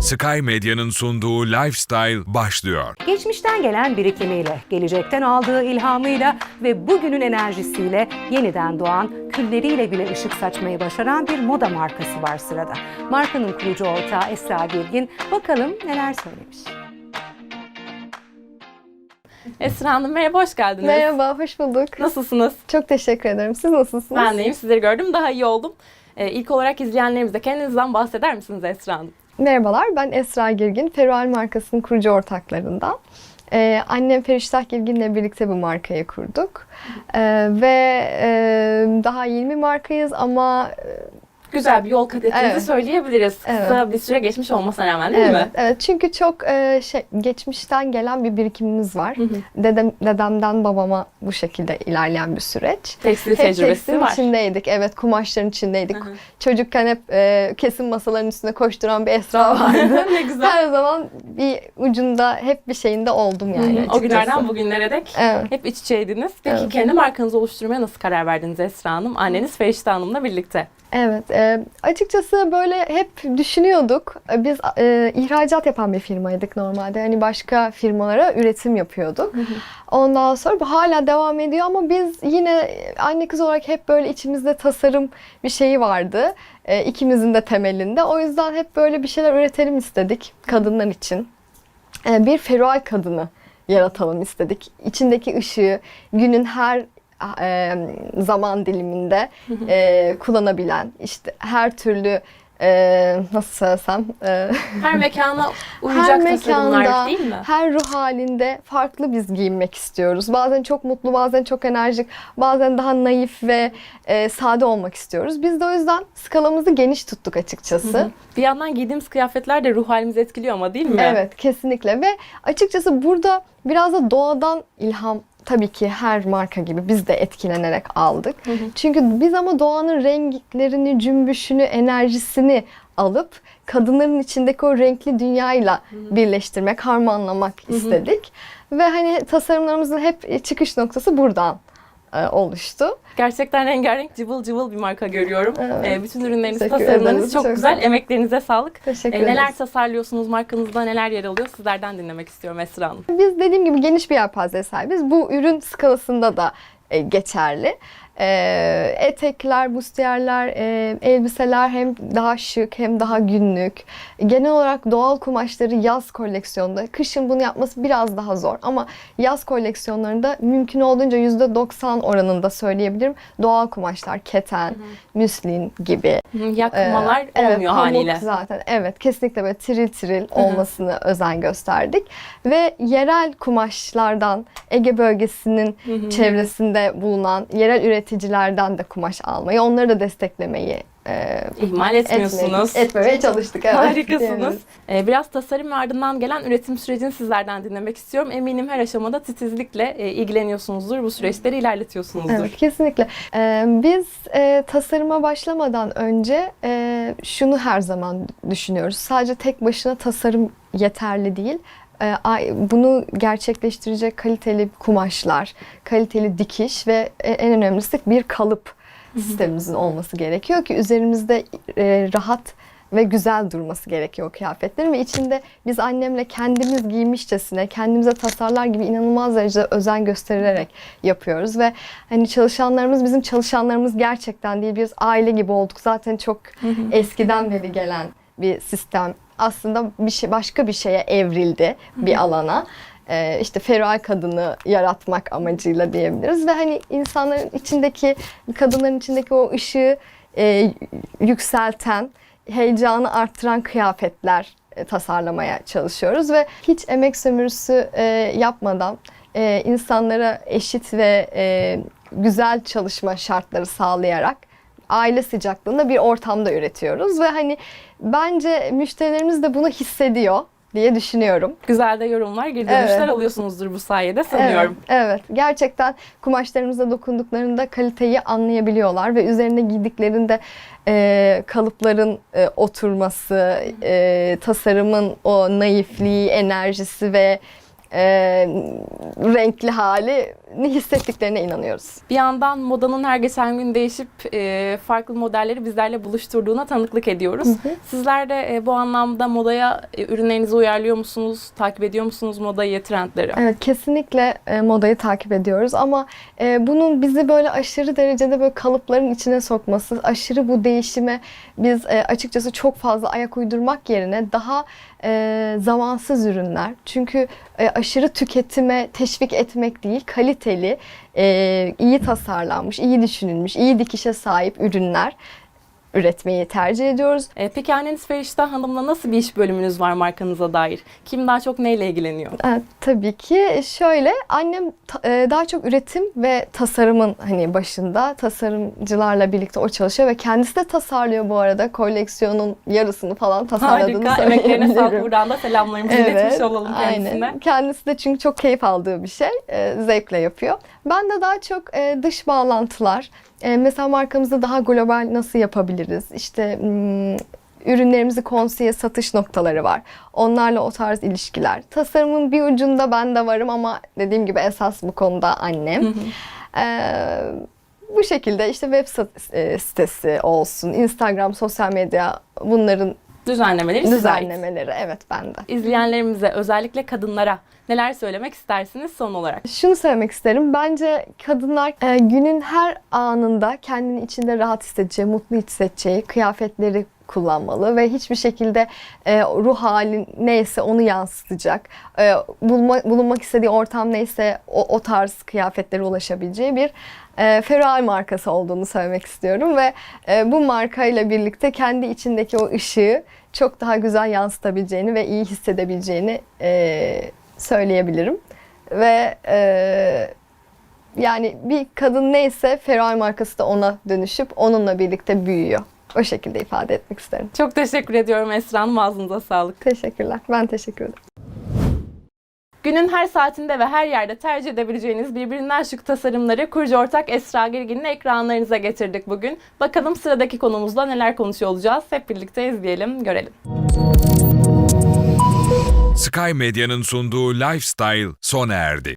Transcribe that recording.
Sky Medya'nın sunduğu Lifestyle başlıyor. Geçmişten gelen birikimiyle, gelecekten aldığı ilhamıyla ve bugünün enerjisiyle yeniden doğan, külleriyle bile ışık saçmayı başaran bir moda markası var sırada. Markanın kurucu ortağı Esra Bilgin bakalım neler söylemiş. Esra Hanım merhaba, hoş geldiniz. Merhaba, hoş bulduk. Nasılsınız? Çok teşekkür ederim. Siz nasılsınız? Ben deyim, sizleri gördüm, daha iyi oldum. Ee, ilk olarak izleyenlerimize kendinizden bahseder misiniz Esra Hanım? Merhabalar, ben Esra Girgin, Ferual markasının kurucu ortaklarından. Ee, annem Feriştah Girgin'le birlikte bu markayı kurduk. Ee, ve e, daha yeni bir markayız ama Güzel bir yol kat ettiğinizi Evet. söyleyebiliriz. Evet. Kısa bir süre geçmiş olmasına rağmen değil evet, mi? evet çünkü çok e, şey geçmişten gelen bir birikimimiz var. Hı hı. Dedem, dedemden babama bu şekilde ilerleyen bir süreç. Tekstil Hep tecrübesi tekstilin var. içindeydik. Evet, kumaşların içindeydik. Hı hı. Çocukken hep e, kesim masalarının üstünde koşturan bir Esra vardı. ne güzel. Her zaman bir ucunda hep bir şeyinde oldum yani. Hı hı. o günlerden bugünlere dek Evet. hep iç içeydiniz. Peki Evet. kendi markanızı oluşturmaya nasıl karar verdiniz Esra Hanım? Anneniz Ferişte Hanım'la birlikte. Evet, e, açıkçası böyle hep düşünüyorduk. Biz e, ihracat yapan bir firmaydık normalde. Hani başka firmalara üretim yapıyorduk. Ondan sonra bu hala devam ediyor ama biz yine anne kız olarak hep böyle içimizde tasarım bir şeyi vardı. E, ikimizin de temelinde. O yüzden hep böyle bir şeyler üretelim istedik kadınlar için. E, bir ferual kadını yaratalım istedik. İçindeki ışığı günün her e, zaman diliminde e, kullanabilen, işte her türlü e, nasıl söylesem e, Her mekana her uyacak mekanda, tasarımlar değil mi? her ruh halinde farklı biz giyinmek istiyoruz. Bazen çok mutlu, bazen çok enerjik, bazen daha naif ve e, sade olmak istiyoruz. Biz de o yüzden skalamızı geniş tuttuk açıkçası. Hı hı. Bir yandan giydiğimiz kıyafetler de ruh halimizi etkiliyor ama değil mi? Evet kesinlikle ve açıkçası burada biraz da doğadan ilham tabii ki her marka gibi biz de etkilenerek aldık. Hı hı. Çünkü biz ama doğanın renklerini, cümbüşünü, enerjisini alıp kadınların içindeki o renkli dünyayla birleştirmek, harmanlamak istedik. Ve hani tasarımlarımızın hep çıkış noktası buradan e, oluştu. Gerçekten rengarenk cıvıl cıvıl bir marka görüyorum. Evet. Ee, bütün ürünleriniz, Teşekkür tasarımlarınız ederiz. çok, Çok güzel. Emeklerinize sağlık. Teşekkür ederiz. neler tasarlıyorsunuz? Markanızda neler yer alıyor? Sizlerden dinlemek istiyorum Esra Hanım. Biz dediğim gibi geniş bir yelpazeye sahibiz. Bu ürün skalasında da e, geçerli. E, etekler, bustiyerler, e, elbiseler hem daha şık hem daha günlük. Genel olarak doğal kumaşları yaz koleksiyonda, kışın bunu yapması biraz daha zor ama yaz koleksiyonlarında mümkün olduğunca %90 oranında söyleyebilirim. Doğal kumaşlar, keten, müslin gibi. Hı, Yakmalar Ee, evet, olmuyor haliyle. zaten. Evet kesinlikle böyle tiril tiril olmasını özen gösterdik. Ve yerel kumaşlardan Ege bölgesinin çevresinde bulunan yerel üreticilerden de kumaş almayı, onları da desteklemeyi e, İhmal etmiyorsunuz. etmeyi- etmemeye çalıştık. Evet, Harikasınız. Ee, biraz tasarım ve ardından gelen üretim sürecini sizlerden dinlemek istiyorum. Eminim her aşamada titizlikle e, ilgileniyorsunuzdur. Bu süreçleri ilerletiyorsunuzdur. Evet, kesinlikle. Ee, biz e, tasarıma başlamadan önce e, şunu her zaman düşünüyoruz. Sadece tek başına tasarım yeterli değil. E, ay- bunu gerçekleştirecek kaliteli kumaşlar, kaliteli dikiş ve e, en önemlisi bir kalıp sistemimizin olması gerekiyor ki üzerimizde e, rahat ve güzel durması gerekiyor kıyafetlerin ve içinde biz annemle kendimiz giymişçesine, kendimize tasarlar gibi inanılmaz derecede özen göstererek yapıyoruz ve hani çalışanlarımız bizim çalışanlarımız gerçekten değil biz aile gibi olduk. Zaten çok eskiden beri gelen bir sistem aslında bir şey başka bir şeye evrildi bir alana. Ee, işte feral kadını yaratmak amacıyla diyebiliriz ve hani insanların içindeki kadınların içindeki o ışığı e, yükselten heyecanı arttıran kıyafetler e, tasarlamaya çalışıyoruz ve hiç emek sömürüsü e, yapmadan e, insanlara eşit ve e, güzel çalışma şartları sağlayarak aile sıcaklığında bir ortamda üretiyoruz ve hani bence müşterilerimiz de bunu hissediyor diye düşünüyorum. Güzel de yorumlar, geri dönüşler Evet. alıyorsunuzdur bu sayede sanıyorum. Evet, evet. Gerçekten kumaşlarımıza dokunduklarında kaliteyi anlayabiliyorlar ve üzerine giydiklerinde e, kalıpların e, oturması, e, tasarımın o naifliği, enerjisi ve e, renkli halini hissettiklerine inanıyoruz. Bir yandan modanın her geçen gün değişip e, farklı modelleri bizlerle buluşturduğuna tanıklık ediyoruz. Sizler de e, bu anlamda modaya e, ürünlerinizi uyarlıyor musunuz? Takip ediyor musunuz modayı, trendleri? Evet kesinlikle e, modayı takip ediyoruz ama e, bunun bizi böyle aşırı derecede böyle kalıpların içine sokması, aşırı bu değişime biz e, açıkçası çok fazla ayak uydurmak yerine daha e, zamansız ürünler. Çünkü e, aşırı tüketime teşvik etmek değil, kaliteli, e, iyi tasarlanmış, iyi düşünülmüş, iyi dikişe sahip ürünler üretmeyi tercih ediyoruz. E, peki anneniz Feriştah Hanım'la nasıl bir iş bölümünüz var markanıza dair? Kim daha çok neyle ilgileniyor? Evet, tabii ki şöyle annem e, daha çok üretim ve tasarımın hani başında tasarımcılarla birlikte o çalışıyor ve kendisi de tasarlıyor bu arada koleksiyonun yarısını falan tasarladığını Harika. Emeklerine sağlık. Buradan da selamlarımızı iletmiş olalım kendisine. aynen. Kendisi de çünkü çok keyif aldığı bir şey. e, zevkle yapıyor. Ben de daha çok e, dış bağlantılar, e, mesela markamızı daha global nasıl yapabiliriz? İşte hmm, ürünlerimizi konseye satış noktaları var. Onlarla o tarz ilişkiler. Tasarımın bir ucunda ben de varım ama dediğim gibi esas bu konuda annem. Ee, bu şekilde işte web e, sitesi olsun, Instagram, sosyal medya bunların Düzenlemeleri düzenlemeleri evet bende. İzleyenlerimize, özellikle kadınlara neler söylemek istersiniz son olarak? Şunu söylemek isterim. Bence kadınlar e, günün her anında kendini içinde rahat hissedeceği, mutlu hissedeceği kıyafetleri kullanmalı ve hiçbir şekilde e, ruh hali neyse onu yansıtacak. E, bulma, bulunmak istediği ortam neyse o, o tarz kıyafetlere ulaşabileceği bir e, Feral markası olduğunu söylemek istiyorum ve e, bu markayla birlikte kendi içindeki o ışığı çok daha güzel yansıtabileceğini ve iyi hissedebileceğini e, söyleyebilirim. Ve e, yani bir kadın neyse Feral markası da ona dönüşüp onunla birlikte büyüyor. O şekilde ifade etmek isterim. Çok teşekkür ediyorum Esra Hanım. Ağzınıza sağlık. Teşekkürler. Ben teşekkür ederim. Günün her saatinde ve her yerde tercih edebileceğiniz birbirinden şık tasarımları kurucu ortak Esra Girgin'le ekranlarınıza getirdik bugün. Bakalım sıradaki konumuzda neler konuşuyor olacağız. Hep birlikte izleyelim, görelim. Sky Medya'nın sunduğu Lifestyle sona erdi.